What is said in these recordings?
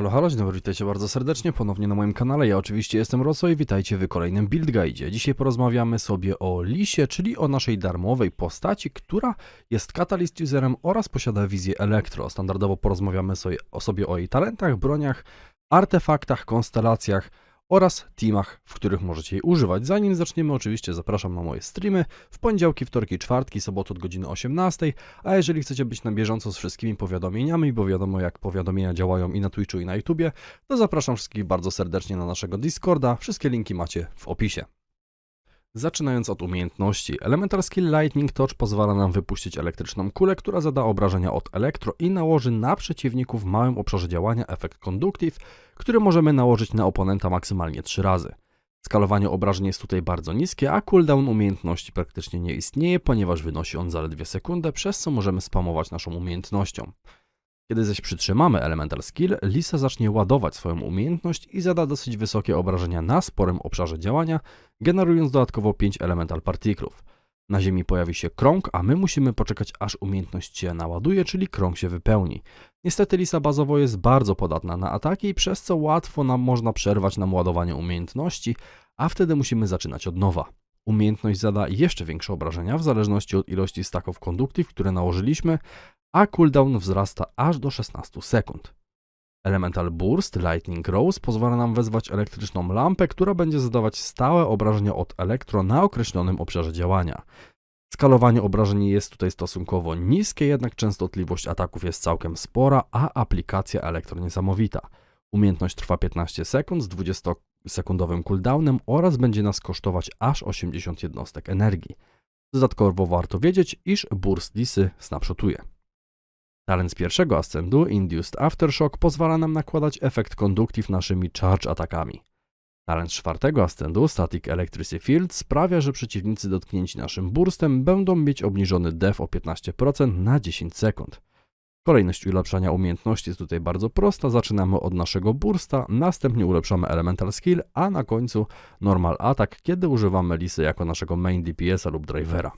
Halo, halo, dzień dobry, witajcie bardzo serdecznie ponownie na moim kanale. Ja oczywiście jestem Roso i witajcie w kolejnym Build Guide. Dzisiaj porozmawiamy sobie o Lisie, czyli o naszej darmowej postaci, która jest Catalyst Userem oraz posiada wizję Elektro. Standardowo porozmawiamy sobie o, sobie o jej talentach, broniach, artefaktach, konstelacjach oraz teamach, w których możecie jej używać. Zanim zaczniemy, oczywiście zapraszam na moje streamy w poniedziałki, wtorki, czwartki, soboty od godziny 18, a jeżeli chcecie być na bieżąco z wszystkimi powiadomieniami, bo wiadomo jak powiadomienia działają i na Twitchu i na YouTubie, to zapraszam wszystkich bardzo serdecznie na naszego Discorda. Wszystkie linki macie w opisie. Zaczynając od umiejętności, Elemental Skill Lightning Touch pozwala nam wypuścić elektryczną kulę, która zada obrażenia od elektro i nałoży na przeciwników w małym obszarze działania efekt Conductive, który możemy nałożyć na oponenta maksymalnie 3 razy. Skalowanie obrażeń jest tutaj bardzo niskie, a cooldown umiejętności praktycznie nie istnieje, ponieważ wynosi on zaledwie sekundę, przez co możemy spamować naszą umiejętnością. Kiedy zaś przytrzymamy Elemental Skill, Lisa zacznie ładować swoją umiejętność i zada dosyć wysokie obrażenia na sporym obszarze działania, generując dodatkowo 5 Elemental Partiklów. Na ziemi pojawi się krąg, a my musimy poczekać aż umiejętność się naładuje, czyli krąg się wypełni. Niestety Lisa bazowo jest bardzo podatna na ataki, przez co łatwo nam można przerwać nam ładowanie umiejętności, a wtedy musimy zaczynać od nowa. Umiejętność zada jeszcze większe obrażenia w zależności od ilości stacków conductive, które nałożyliśmy, a cooldown wzrasta aż do 16 sekund. Elemental Burst Lightning Rose pozwala nam wezwać elektryczną lampę, która będzie zadawać stałe obrażenia od elektro na określonym obszarze działania. Skalowanie obrażeń jest tutaj stosunkowo niskie, jednak częstotliwość ataków jest całkiem spora, a aplikacja elektro niesamowita. Umiejętność trwa 15 sekund z 20-sekundowym cooldownem oraz będzie nas kosztować aż 80 jednostek energii. Dodatkowo warto wiedzieć, iż burst Lisy snapshotuje. Talent z pierwszego ascendu, Induced Aftershock, pozwala nam nakładać efekt Conductive naszymi charge atakami. Talent czwartego ascendu, Static Electricity Field, sprawia, że przeciwnicy dotknięci naszym burstem będą mieć obniżony def o 15% na 10 sekund. Kolejność ulepszania umiejętności jest tutaj bardzo prosta. Zaczynamy od naszego bursta, następnie ulepszamy Elemental Skill, a na końcu Normal Attack, kiedy używamy Lisy jako naszego main DPS-a lub drivera.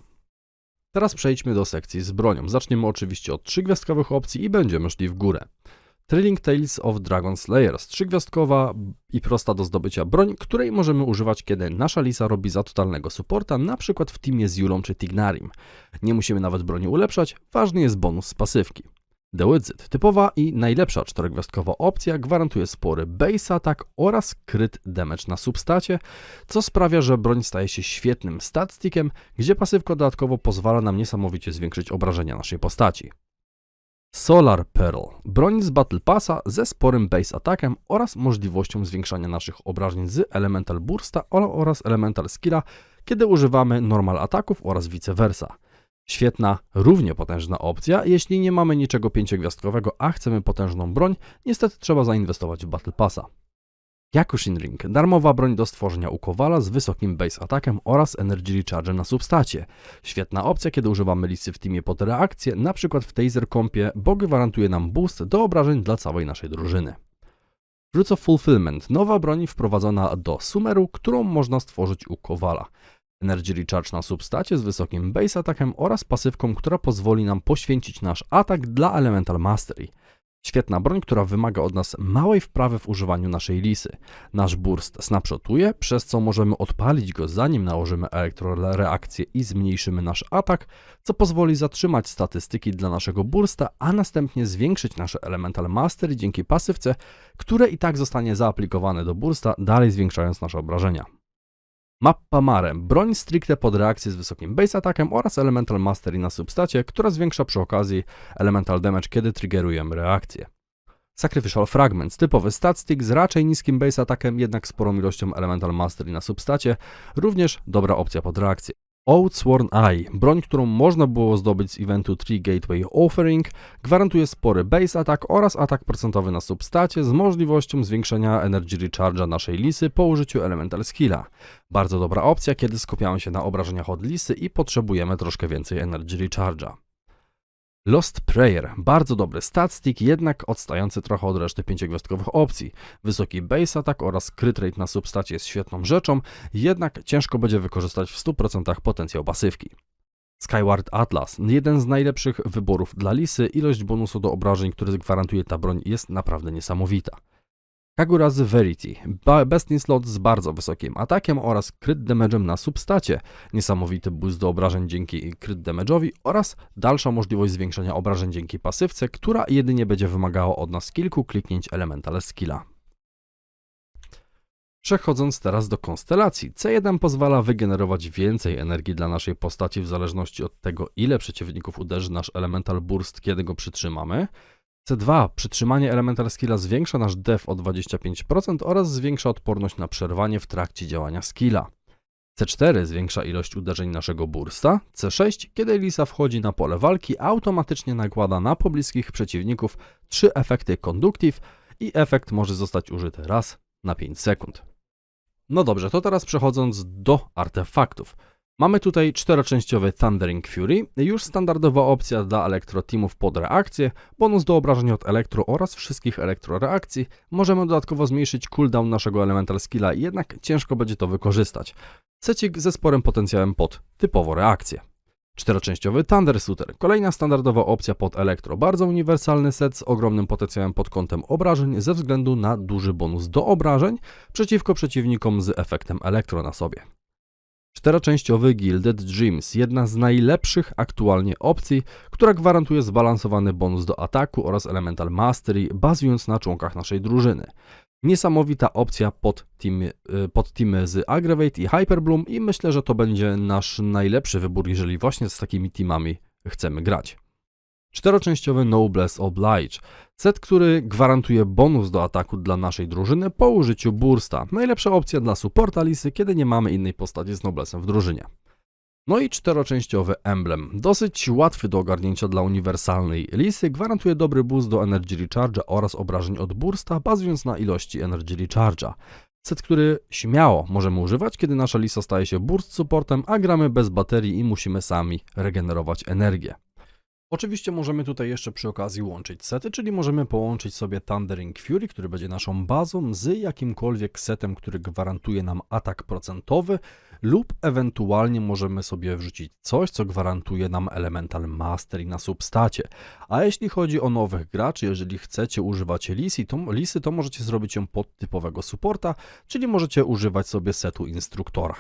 Teraz przejdźmy do sekcji z bronią. Zaczniemy oczywiście od trzygwiazdkowych opcji i będziemy szli w górę. Thrilling Tales of Dragon Slayers, trzygwiazdkowa i prosta do zdobycia broń, której możemy używać, kiedy nasza Lisa robi za totalnego supporta, na przykład w teamie z Julą czy Tignarim. Nie musimy nawet broni ulepszać, ważny jest bonus z pasywki. Wizard, typowa i najlepsza czterogwiazdkowa opcja, gwarantuje spory base attack oraz crit damage na substacie, co sprawia, że broń staje się świetnym statstickiem, gdzie pasywka dodatkowo pozwala nam niesamowicie zwiększyć obrażenia naszej postaci. Solar Pearl, broń z Battle Passa ze sporym base attackiem oraz możliwością zwiększania naszych obrażeń z Elemental Bursta oraz Elemental Skilla, kiedy używamy normal ataków oraz vice versa. Świetna, równie potężna opcja, jeśli nie mamy niczego pięciogwiazdkowego, a chcemy potężną broń, niestety trzeba zainwestować w Battle Passa. Yakushin Ring, darmowa broń do stworzenia u Kowala z wysokim base atakiem oraz energy recharge na substacie. Świetna opcja, kiedy używamy listy w teamie pod reakcję, np. w Taser Compie, bo gwarantuje nam boost do obrażeń dla całej naszej drużyny. Roots of Fulfillment, nowa broń wprowadzona do Sumeru, którą można stworzyć u Kowala. Energy Recharge na substacie z wysokim base atakiem oraz pasywką, która pozwoli nam poświęcić nasz atak dla Elemental Mastery. Świetna broń, która wymaga od nas małej wprawy w używaniu naszej lisy. Nasz burst snapshotuje, przez co możemy odpalić go zanim nałożymy elektroreakcję i zmniejszymy nasz atak, co pozwoli zatrzymać statystyki dla naszego bursta, a następnie zwiększyć nasze Elemental Mastery dzięki pasywce, które i tak zostanie zaaplikowane do bursta, dalej zwiększając nasze obrażenia. Mappa Mare, broń stricte pod reakcję z wysokim base atakiem oraz Elemental Mastery na substacie, która zwiększa przy okazji Elemental Damage, kiedy triggerujemy reakcję. Sacrificial Fragments, typowy statstick z raczej niskim base atakiem, jednak sporą ilością Elemental Mastery na substacie, również dobra opcja pod reakcję. Outsworn Eye, broń, którą można było zdobyć z eventu 3 Gateway Offering, gwarantuje spory base attack oraz atak procentowy na substacie z możliwością zwiększenia energy recharge'a naszej lisy po użyciu elemental skilla. Bardzo dobra opcja, kiedy skupiamy się na obrażeniach od lisy i potrzebujemy troszkę więcej energy recharge'a. Lost Prayer, bardzo dobry statstick, jednak odstający trochę od reszty pięciogwiazdkowych opcji. Wysoki base attack oraz crit rate na substacie jest świetną rzeczą, jednak ciężko będzie wykorzystać w 100% potencjał pasywki. Skyward Atlas, jeden z najlepszych wyborów dla Lisy, ilość bonusu do obrażeń, który gwarantuje ta broń jest naprawdę niesamowita. Kagura z Verity, ba- Best in Slot z bardzo wysokim atakiem oraz crit damage'em na substacie, niesamowity boost do obrażeń dzięki crit damage'owi oraz dalsza możliwość zwiększenia obrażeń dzięki pasywce, która jedynie będzie wymagała od nas kilku kliknięć elemental skilla. Przechodząc teraz do konstelacji, C1 pozwala wygenerować więcej energii dla naszej postaci w zależności od tego, ile przeciwników uderzy nasz elemental burst, kiedy go przytrzymamy. C2 przytrzymanie elemental skilla zwiększa nasz def o 25% oraz zwiększa odporność na przerwanie w trakcie działania skilla. C4 zwiększa ilość uderzeń naszego bursta. C6 kiedy Lisa wchodzi na pole walki, automatycznie nakłada na pobliskich przeciwników trzy efekty conductive i efekt może zostać użyty raz na 5 sekund. No dobrze, to teraz przechodząc do artefaktów. Mamy tutaj czteroczęściowy Thundering Fury, już standardowa opcja dla elektroteamów pod reakcję, bonus do obrażeń od elektro oraz wszystkich elektroreakcji. Możemy dodatkowo zmniejszyć cooldown naszego elemental skilla, jednak ciężko będzie to wykorzystać. Secik ze sporym potencjałem pod typowo reakcję. Czteroczęściowy Thunder Shooter, kolejna standardowa opcja pod elektro, bardzo uniwersalny set z ogromnym potencjałem pod kątem obrażeń ze względu na duży bonus do obrażeń przeciwko przeciwnikom z efektem elektro na sobie. Czteroczęściowy Gilded Dreams, jedna z najlepszych aktualnie opcji, która gwarantuje zbalansowany bonus do ataku oraz elemental mastery, bazując na członkach naszej drużyny. Niesamowita opcja pod teamy, pod teamy z Aggravate i Hyperbloom i myślę, że to będzie nasz najlepszy wybór, jeżeli właśnie z takimi teamami chcemy grać. Czteroczęściowy Noblesse Oblige. Set, który gwarantuje bonus do ataku dla naszej drużyny po użyciu bursta. Najlepsza opcja dla supporta Lisy, kiedy nie mamy innej postaci z Noblesem w drużynie. No i czteroczęściowy emblem. Dosyć łatwy do ogarnięcia dla uniwersalnej Lisy, gwarantuje dobry boost do Energy Recharge'a oraz obrażeń od bursta, bazując na ilości Energy Recharge'a. Set, który śmiało możemy używać, kiedy nasza Lisa staje się burst supportem, a gramy bez baterii i musimy sami regenerować energię. Oczywiście możemy tutaj jeszcze przy okazji łączyć sety, czyli możemy połączyć sobie Thundering Fury, który będzie naszą bazą, z jakimkolwiek setem, który gwarantuje nam atak procentowy, lub ewentualnie możemy sobie wrzucić coś, co gwarantuje nam Elemental Mastery na substacie. A jeśli chodzi o nowych graczy, jeżeli chcecie używać Lisy, to, Lisy, to możecie zrobić ją pod typowego supporta, czyli możecie używać sobie setu instruktora.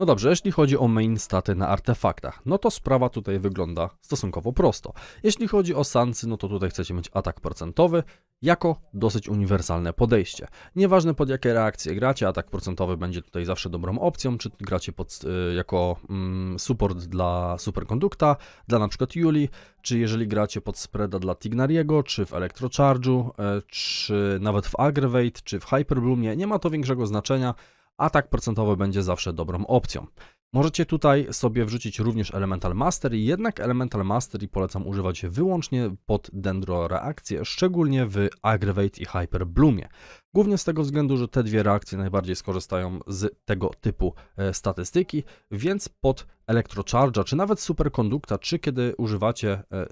No dobrze, jeśli chodzi o main staty na artefaktach, no to sprawa tutaj wygląda stosunkowo prosto. Jeśli chodzi o sansy, no to tutaj chcecie mieć atak procentowy jako dosyć uniwersalne podejście. Nieważne pod jakie reakcje gracie, atak procentowy będzie tutaj zawsze dobrą opcją, czy gracie pod, y, jako mm, support dla superkondukta, dla na przykład czy jeżeli gracie pod spreada dla Tignariego, czy w Electrocharge'u, y, czy nawet w Aggravate, czy w Hyperbloomie, nie ma to większego znaczenia atak procentowy będzie zawsze dobrą opcją. Możecie tutaj sobie wrzucić również Elemental Mastery, jednak Elemental Mastery polecam używać wyłącznie pod Dendro reakcje, szczególnie w Aggravate i Hyper Bloomie. Głównie z tego względu, że te dwie reakcje najbardziej skorzystają z tego typu e, statystyki, więc pod Electrocharge'a, czy nawet Superkondukta, czy kiedy używacie e, e,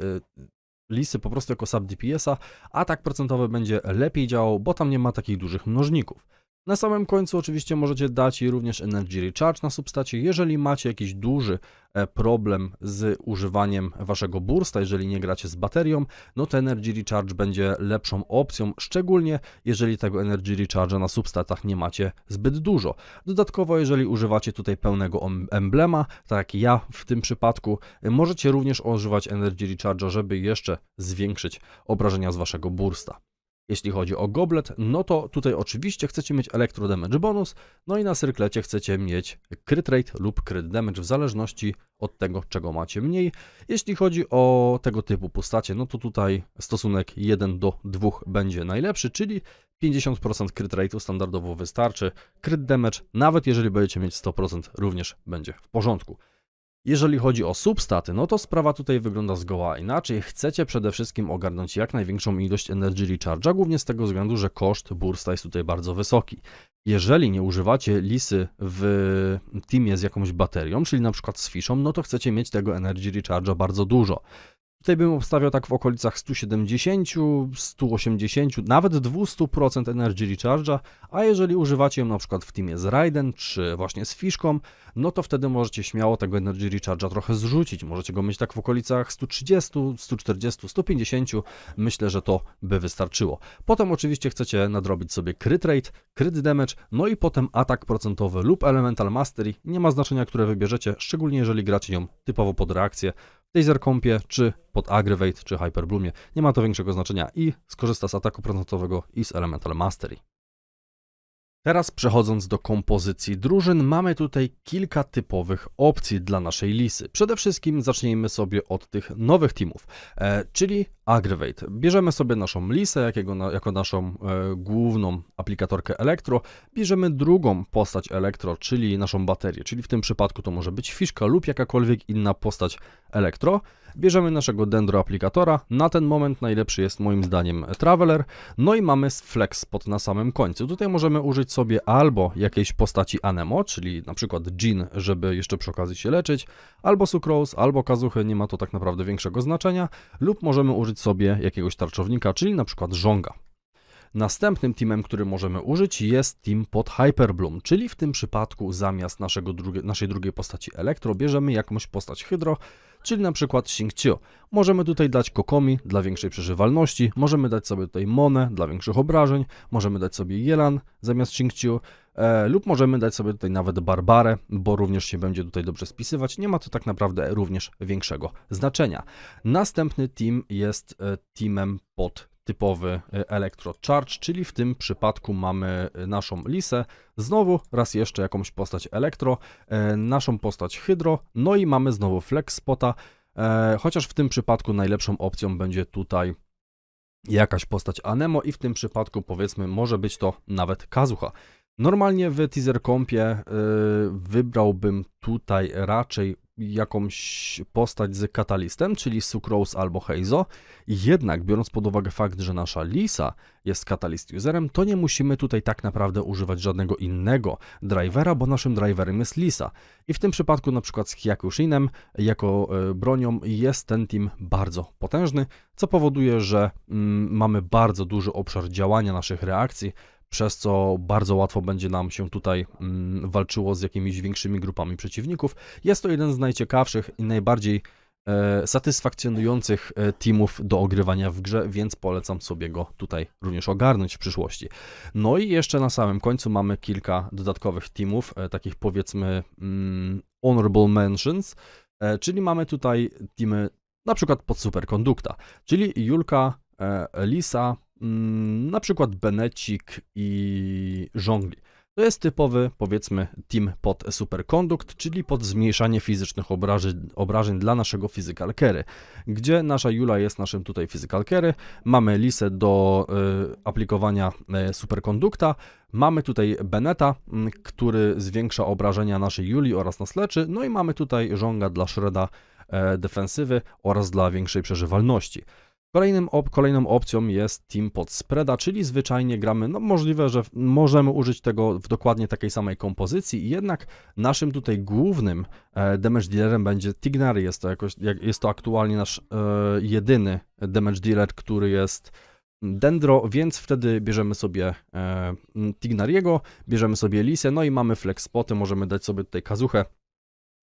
lisy po prostu jako sub DPS-a, atak procentowy będzie lepiej działał, bo tam nie ma takich dużych mnożników. Na samym końcu oczywiście możecie dać jej również Energy Recharge na substacie, jeżeli macie jakiś duży e, problem z używaniem waszego bursta, jeżeli nie gracie z baterią, no to Energy Recharge będzie lepszą opcją, szczególnie jeżeli tego Energy Recharge'a na substatach nie macie zbyt dużo. Dodatkowo, jeżeli używacie tutaj pełnego em- emblema, tak jak ja w tym przypadku, e, możecie również używać Energy Recharge'a, żeby jeszcze zwiększyć obrażenia z waszego bursta. Jeśli chodzi o goblet, no to tutaj oczywiście chcecie mieć Electro Damage bonus, no i na cyrklecie chcecie mieć crit rate lub crit damage w zależności od tego, czego macie mniej. Jeśli chodzi o tego typu postacie, no to tutaj stosunek 1 do 2 będzie najlepszy, czyli 50% crit rate'u standardowo wystarczy. Crit damage, nawet jeżeli będziecie mieć 100%, również będzie w porządku. Jeżeli chodzi o substaty, no to sprawa tutaj wygląda zgoła inaczej. Chcecie przede wszystkim ogarnąć jak największą ilość Energy Recharge'a, głównie z tego względu, że koszt bursta jest tutaj bardzo wysoki. Jeżeli nie używacie lisy w teamie z jakąś baterią, czyli na przykład z fiszą, no to chcecie mieć tego Energy Recharge'a bardzo dużo. Tutaj bym obstawiał tak w okolicach 170, 180, nawet 200% Energy Recharge'a, a jeżeli używacie ją na przykład w teamie z Raiden czy właśnie z Fiszką, no to wtedy możecie śmiało tego Energy Recharge'a trochę zrzucić. Możecie go mieć tak w okolicach 130, 140, 150. Myślę, że to by wystarczyło. Potem oczywiście chcecie nadrobić sobie crit rate, crit damage, no i potem atak procentowy lub elemental mastery. Nie ma znaczenia, które wybierzecie, szczególnie jeżeli gracie ją typowo pod reakcję. Taser Compie, czy pod Aggravate, czy Hyperbloomie. Nie ma to większego znaczenia i skorzysta z ataku procentowego i z elemental mastery. Teraz przechodząc do kompozycji drużyn, mamy tutaj kilka typowych opcji dla naszej lisy. Przede wszystkim zacznijmy sobie od tych nowych teamów, e, czyli Aggravate. Bierzemy sobie naszą lisę jakiego, jako naszą e, główną aplikatorkę Elektro, bierzemy drugą postać Elektro, czyli naszą baterię, czyli w tym przypadku to może być fiszka lub jakakolwiek inna postać Elektro. Bierzemy naszego dendro aplikatora, na ten moment najlepszy jest moim zdaniem Traveler, no i mamy Flex Spot na samym końcu. Tutaj możemy użyć sobie albo jakiejś postaci Anemo, czyli na przykład Jean, żeby jeszcze przy okazji się leczyć, albo Sucrose, albo Kazuchy, nie ma to tak naprawdę większego znaczenia, lub możemy użyć sobie jakiegoś tarczownika, czyli na przykład Żonga. Następnym teamem, który możemy użyć jest team pod Hyperbloom, czyli w tym przypadku zamiast naszego drugie, naszej drugiej postaci Elektro bierzemy jakąś postać Hydro, czyli na przykład Xingqiu. Możemy tutaj dać Kokomi dla większej przeżywalności, możemy dać sobie tutaj Monę dla większych obrażeń, możemy dać sobie Yelan zamiast Xingqiu, e, lub możemy dać sobie tutaj nawet Barbarę, bo również się będzie tutaj dobrze spisywać. Nie ma to tak naprawdę również większego znaczenia. Następny team jest e, teamem pod typowy e, Electro Charge, czyli w tym przypadku mamy e, naszą Lisę, znowu raz jeszcze jakąś postać Elektro, e, naszą postać Hydro, no i mamy znowu Flex Spota, chociaż w tym przypadku najlepszą opcją będzie tutaj jakaś postać Anemo i w tym przypadku powiedzmy może być to nawet Kazuha. Normalnie w teaser kompie y, wybrałbym tutaj raczej jakąś postać z katalistem, czyli Sucrose albo Heizo. Jednak biorąc pod uwagę fakt, że nasza Lisa jest katalist userem, to nie musimy tutaj tak naprawdę używać żadnego innego drivera, bo naszym driverem jest Lisa. I w tym przypadku na przykład z Hyakushinem jako y, bronią jest ten team bardzo potężny, co powoduje, że mm, mamy bardzo duży obszar działania naszych reakcji, przez co bardzo łatwo będzie nam się tutaj mm, walczyło z jakimiś większymi grupami przeciwników. Jest to jeden z najciekawszych i najbardziej e, satysfakcjonujących e, teamów do ogrywania w grze, więc polecam sobie go tutaj również ogarnąć w przyszłości. No i jeszcze na samym końcu mamy kilka dodatkowych teamów, e, takich powiedzmy mm, honorable mentions, e, czyli mamy tutaj teamy na przykład pod superkondukta, czyli Julka, e, Lisa, mm, na przykład Benecik i Żongli. To jest typowy, powiedzmy, team pod superconduct, czyli pod zmniejszanie fizycznych obrażeń, obrażeń dla naszego physical gdzie nasza Jula jest naszym tutaj physical mamy Lisę do y, aplikowania y, superconducta, mamy tutaj Beneta, y, który zwiększa obrażenia naszej Juli oraz nas leczy, no i mamy tutaj Żonga dla Shreda y, defensywy oraz dla większej przeżywalności. Kolejnym op kolejną opcją jest team pod spreada, czyli zwyczajnie gramy, no możliwe, że możemy użyć tego w dokładnie takiej samej kompozycji, jednak naszym tutaj głównym e, damage dealerem będzie Tignary, jest to, jakoś, jak, jest to aktualnie nasz e, jedyny damage dealer, który jest Dendro, więc wtedy bierzemy sobie e, Tignariego, bierzemy sobie Lisę, no i mamy flex spoty, możemy dać sobie tutaj kazuchę,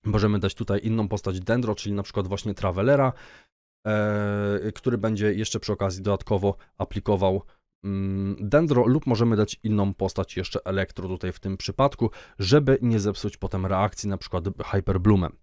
możemy dać tutaj inną postać Dendro, czyli na przykład właśnie Travelera, który będzie jeszcze przy okazji dodatkowo aplikował mm, Dendro lub możemy dać inną postać jeszcze Elektro tutaj w tym przypadku, żeby nie zepsuć potem reakcji na przykład Hyperbloomem.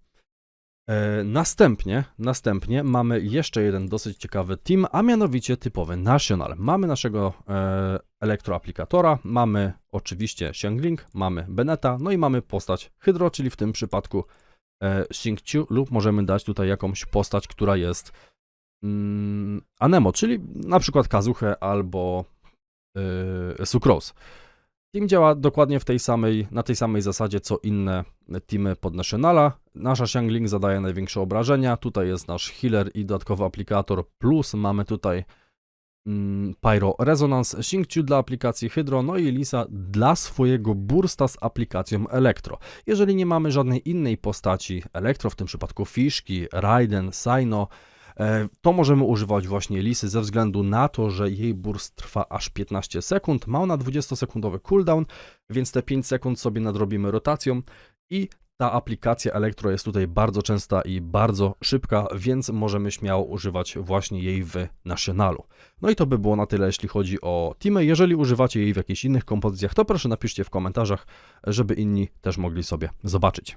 E, Następnie, następnie mamy jeszcze jeden dosyć ciekawy team, a mianowicie typowy National. Mamy naszego e, elektroaplikatora, mamy oczywiście Xiangling, mamy Beneta, no i mamy postać Hydro, czyli w tym przypadku e, Xingqiu lub możemy dać tutaj jakąś postać, która jest mm, Anemo, czyli na przykład Kazuchę albo e, Sucrose. Team działa dokładnie w tej samej, na tej samej zasadzie co inne teamy pod Nationala. Nasza Xiangling zadaje największe obrażenia. Tutaj jest nasz healer i dodatkowy aplikator. Plus mamy tutaj Pyro Resonance, Xingqiu dla aplikacji Hydro, no i Lisa dla swojego bursta z aplikacją Elektro. Jeżeli nie mamy żadnej innej postaci Elektro, w tym przypadku Fiszki, Raiden, Saino, E, To możemy używać właśnie lisy ze względu na to, że jej burst trwa aż 15 sekund. Ma ona 20-sekundowy cooldown, więc te 5 sekund sobie nadrobimy rotacją i ta aplikacja Elektro jest tutaj bardzo częsta i bardzo szybka, więc możemy śmiało używać właśnie jej w Nationalu. No i to by było na tyle, jeśli chodzi o Teamy. Jeżeli używacie jej w jakichś innych kompozycjach, to proszę napiszcie w komentarzach, żeby inni też mogli sobie zobaczyć.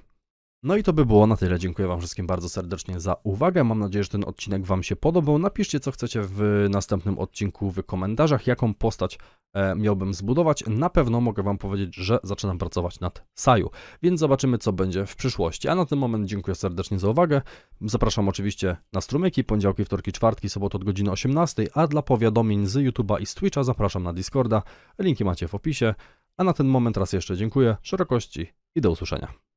No i to by było na tyle. Dziękuję Wam wszystkim bardzo serdecznie za uwagę. Mam nadzieję, że ten odcinek Wam się podobał. Napiszcie, co chcecie w następnym odcinku w komentarzach, jaką postać e, miałbym zbudować. Na pewno mogę Wam powiedzieć, że zaczynam pracować nad Saju, więc zobaczymy, co będzie w przyszłości. A na ten moment dziękuję serdecznie za uwagę. Zapraszam oczywiście na strumyki, poniedziałki, wtorki, czwartki, soboty od godziny 18, a dla powiadomień z YouTube'a i z Twitcha zapraszam na Discorda. Linki macie w opisie. A na ten moment raz jeszcze dziękuję, szerokości i do usłyszenia.